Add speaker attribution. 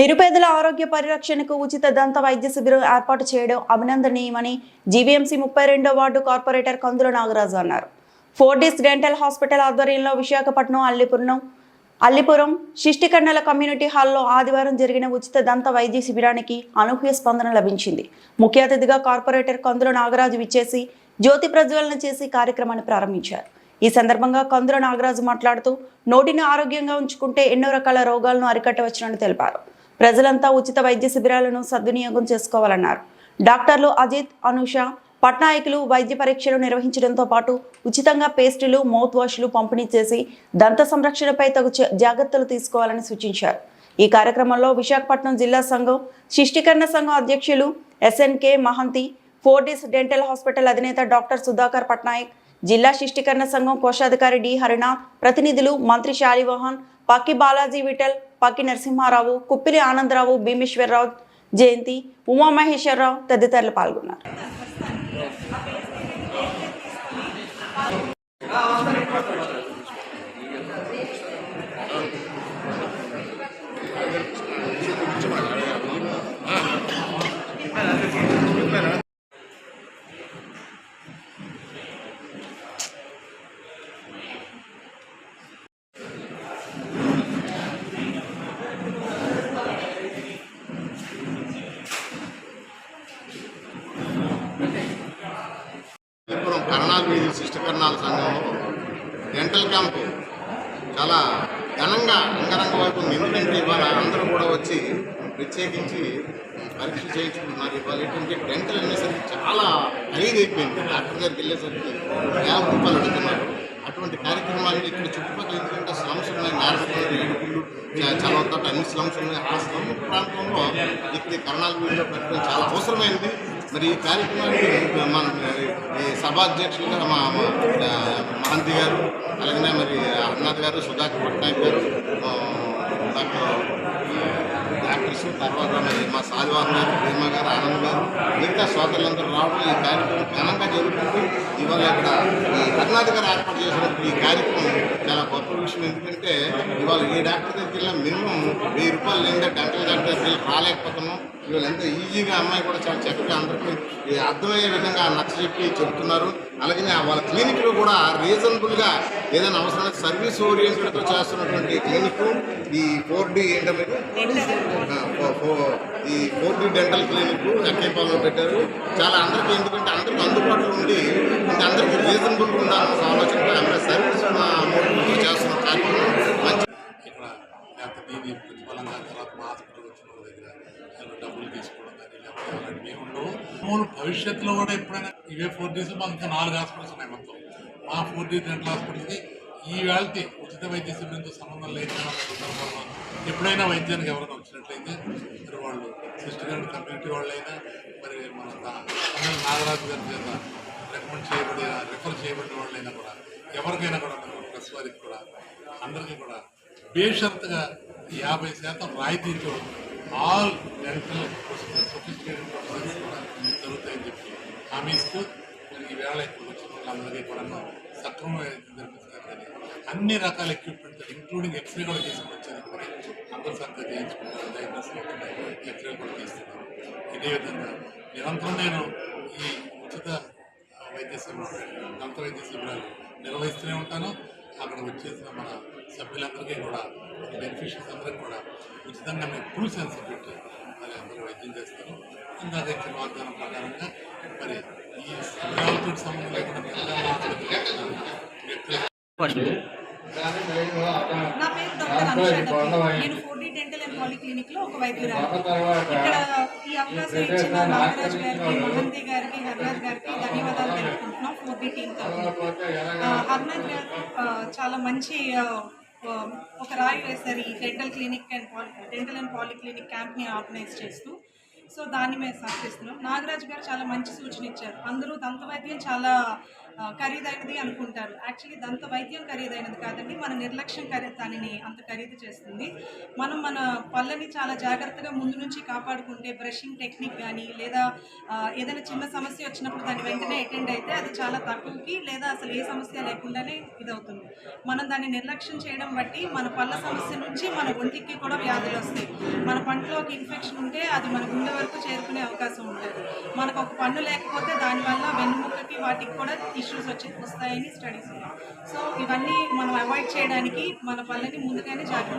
Speaker 1: నిరుపేదల ఆరోగ్య పరిరక్షణకు ఉచిత దంత వైద్య శిబిరం ఏర్పాటు చేయడం అభినందనీయమని జీవీఎంసీ ముప్పై రెండో వార్డు కార్పొరేటర్ కందుల నాగరాజు అన్నారు. ఫోర్డిస్ డెంటల్ హాస్పిటల్ ఆధ్వర్యంలో విశాఖపట్నం అల్లిపురం అల్లిపురం శిష్టికన్నెల కమ్యూనిటీ హాల్లో ఆదివారం జరిగిన ఉచిత దంత వైద్య శిబిరానికి అనూహ్య స్పందన లభించింది. ముఖ్య అతిథిగా కార్పొరేటర్ కందుల నాగరాజు విచ్చేసి జ్యోతి ప్రజ్వలన చేసి కార్యక్రమాన్ని ప్రారంభించారు. ఈ సందర్భంగా కందుల నాగరాజు మాట్లాడుతూ నోటిని ఆరోగ్యంగా ఉంచుకుంటే ఎన్నో రకాల రోగాలను అరికట్టవచ్చునని తెలిపారు. ప్రజలంతా ఉచిత వైద్య శిబిరాలను సద్వినియోగం చేసుకోవాలన్నారు. డాక్టర్లు అజిత్ అనుష పట్నాయకులు వైద్య పరీక్షలు నిర్వహించడంతో పాటు ఉచితంగా పేస్టులు మౌత్ వాష్లు పంపిణీ చేసి దంత సంరక్షణపై తగు జాగ్రత్తలు తీసుకోవాలని సూచించారు. ఈ కార్యక్రమంలో విశాఖపట్నం జిల్లా సంఘం శిష్టీకరణ సంఘం అధ్యక్షులు SNK Mohanty Fortis dental hospital అధినేత డాక్టర్ సుధాకర్ పట్నాయక్ జిల్లా శిష్టీకరణ సంఘం కోశాధికారి డి. హరినాథ్ ప్రతినిధులు మంత్రి శాలివాహన్ పక్కి బాలాజీ విఠల్ పక్కి నరసింహారావు కుప్పిలి ఆనందరావు భీమేశ్వరరావు జయంతి ఉమామహేశ్వరరావు తదితరులు పాల్గొన్నారు
Speaker 2: విపురం కరణాల వీధి సంఘంలో డెంటల్ క్యాంపు చాలా ఘనంగా అంగరంగ వైపు ఎందుకంటే ఇవాళ అందరూ కూడా వచ్చి ప్రత్యేకించి పరీక్షలు చేయించుకుంటున్నారు. ఇవాళ ఏంటంటే డెంటల్ అనేసరికి చాలా ఖరీదైపోయింది డాక్టర్ గారికి వెళ్ళేసరికి యాభై రూపాయలు అడుగుతున్నారు. అటువంటి కార్యక్రమాలు ఇక్కడ చుట్టుపక్కల ఎందుకంటే స్లమ్స్ ఉన్నాయి నారపల్లి ఏడుపులు చలవతోట అన్ని స్లమ్స్ ఉన్నాయి ఆ స్లమ్ ప్రాంతంలో ఇక్కడ కరణాలు కరణాల పెట్టడం చాలా అవసరమైంది. మరి ఈ కార్యక్రమానికి మన ఈ సభాధ్యక్షులుగా మా మా, మహంతి గారు అలాగనే మరి అరునాథ్ గారు సుధాకర్ పట్నాయక్ గారు ఆ, డాక్టర్స్ తర్వాత మా సాధివారం గారు భీమా గారు ఆనంద్ గారు మిగతా సోదరులందరూ రావడం ఈ కార్యక్రమం ఘనంగా జరుగుతుంది ఇవాళ ఇక్కడ ఈ కర్ణాటక గారు ఏర్పాటు చేసినప్పుడు ఈ కార్యక్రమం చాలా గొప్ప విషయం ఎందుకంటే ఇవాళ ఏ డాక్టర్ దగ్గరికి వెళ్ళినా మినిమం వెయ్యి రూపాయలు లేదా గంటల డాక్టర్ దగ్గరికి వెళ్ళి రాలేకపోతున్నాం ఇవాళ ఎంత ఈజీగా అమ్మాయి కూడా చాలా చక్కగా అందరికీ అర్థమయ్యే విధంగా నచ్చ చెప్పి చెప్తున్నారు అలాగే వాళ్ళ క్లినిక్లో కూడా రీజనబుల్గా ఏదైనా అవసరమైన సర్వీస్ ఓరియంటెడ్తో చేస్తున్నటువంటి క్లినిక్ ఈ ఫోర్ డి ఏంటంటే ఈ ఫోర్ డి డెంటల్ క్లినిక్ ఎక్కేపాలలో పెట్టారు. చాలా అందరికీ ఎందుకంటే అందరికీ అందుబాటులో ఉండి ఇంకా అందరికీ రీజనబుల్ ఉండాలన్న ఆలోచనతో ఆమె సర్వీస్ చేస్తున్న కార్యక్రమం మంచి
Speaker 3: ఇక్కడ ప్రతిఫలంగా తర్వాత మా హాస్పిటల్ వచ్చిన వాళ్ళ దగ్గర ఏదో డబ్బులు తీసుకోవడం కానీ లేకపోతే అలాంటివి ఏమి ఉండవు మామూలు భవిష్యత్తులో కూడా ఎప్పుడైనా ఇవే ఫోర్ డేస్ మాకు ఇంకా నాలుగు హాస్పిటల్స్ ఉన్నాయి మొత్తం. మా ఫోర్ డేస్ రెండు హాస్పిటల్కి ఈ వేళకి ఉచిత వైద్య శిబిరంతో సంబంధం లేకుండా సందర్భంలో ఎప్పుడైనా వైద్యానికి ఎవరైనా వచ్చినట్లయితే మరి వాళ్ళు సిస్టర్ గారి కమ్యూనిటీ వాళ్ళైనా మరి మన నాగరాజు గారి చేత రికమెండ్ చేయబడిన రిఫర్ చేయబడిన వాళ్ళైనా కూడా ఎవరికైనా కూడా మన ప్రెస్ వారికి కూడా అందరికీ కూడా బేషరత్గా యాభై శాతం రాయితీతో ఆల్ డెంటల్ సొఫిస్టికేటెడ్ ప్రొసెస్ కూడా జరుగుతాయని చెప్పి హామీ ఇస్తూ మరి వేళ ఇక్కడ వచ్చిన వాళ్ళందరికీ కూడా సక్రమంగా జరిపిస్తున్నారు అన్ని రకాల ఎక్విప్మెంట్ ఇంక్లూడింగ్ ఎక్స్రే కూడా తీసుకుని వచ్చేది కూడా అందరూ సరిగ్గా చేయించుకుంటారు డయాగ్నోస్ ఎక్స్రే కూడా తీస్తున్నారు. ఇదే విధంగా నిరంతరం నేను ఈ ఉచిత వైద్య శిబిరాలు దంత వైద్య శిబిరాలు నిర్వహిస్తూనే ఉంటాను. అక్కడ వచ్చేసిన మన సభ్యులందరికీ కూడా బెనిఫిషియర్స్ అందరికీ కూడా ఉచితంగా మేము ఫుల్ సెన్స్ పెట్టి వైద్యం చేస్తాను ఇందాక ఇచ్చిన వాగ్దానం ప్రకారంగా మరి ఈ సంబంధం లేకుండా
Speaker 4: నా పేరు డాక్టర్ అనుష నేను ఫోర్డీ డెంటల్ అండ్ పాలిక్లినిక్లో ఒక వైద్యురాలు ఇక్కడ ఈ అవకాశం ఇచ్చిన నాగరాజ్ గారికి మహంతి గారికి హర్నాథ్ గారికి ధన్యవాదాలు తెలుపుకుంటున్నాం. ఫోర్డీ టీమ్ తరఫున హర్నాథ్ గారు ఆ, చాలా మంచి Um, ఒక రాయి వేశారు ఈ dental clinic and poly dental and polyclinic క్యాంప్ని organise చేస్తూ. సో దాన్ని మేము సహకరిస్తున్నాం నాగరాజు గారు చాలా మంచి సూచన ఇచ్చారు. అందరూ దంతవైద్యం చాలా ఖరీదైనది అనుకుంటారు. యాక్చువల్లీ దంత వైద్యం ఖరీదైనది కాదండి. మన నిర్లక్ష్యం ఖరీ దానిని అంత ఖరీదు చేస్తుంది. మనం మన పళ్ళని చాలా జాగ్రత్తగా ముందు నుంచి కాపాడుకుంటే బ్రషింగ్ టెక్నిక్ కానీ లేదా ఏదైనా చిన్న సమస్య వచ్చినప్పుడు దాని వెంటనే అటెండ్ అయితే అది చాలా తక్కువకి లేదా అసలు ఏ సమస్య లేకుండానే ఇదవుతుంది. మనం దాన్ని నిర్లక్ష్యం చేయడం బట్టి మన పళ్ళ సమస్య నుంచి మన ఒంటికి కూడా వ్యాధులు వస్తాయి. మన పంటలో ఒక ఇన్ఫెక్షన్ ఉంటే అది మన గుండె వరకు చేరుకునే అవకాశం ఉంటుంది. మనకు ఒక పన్ను లేకపోతే దానివల్ల వెన్నుముక్కకి వాటికి కూడా ఇష్యూస్ వచ్చి వస్తాయని స్టడీస్ సో ఇవన్నీ మనం అవాయిడ్ చేయడానికి మన పళ్ళని ముందుగానే జాగ్రత్త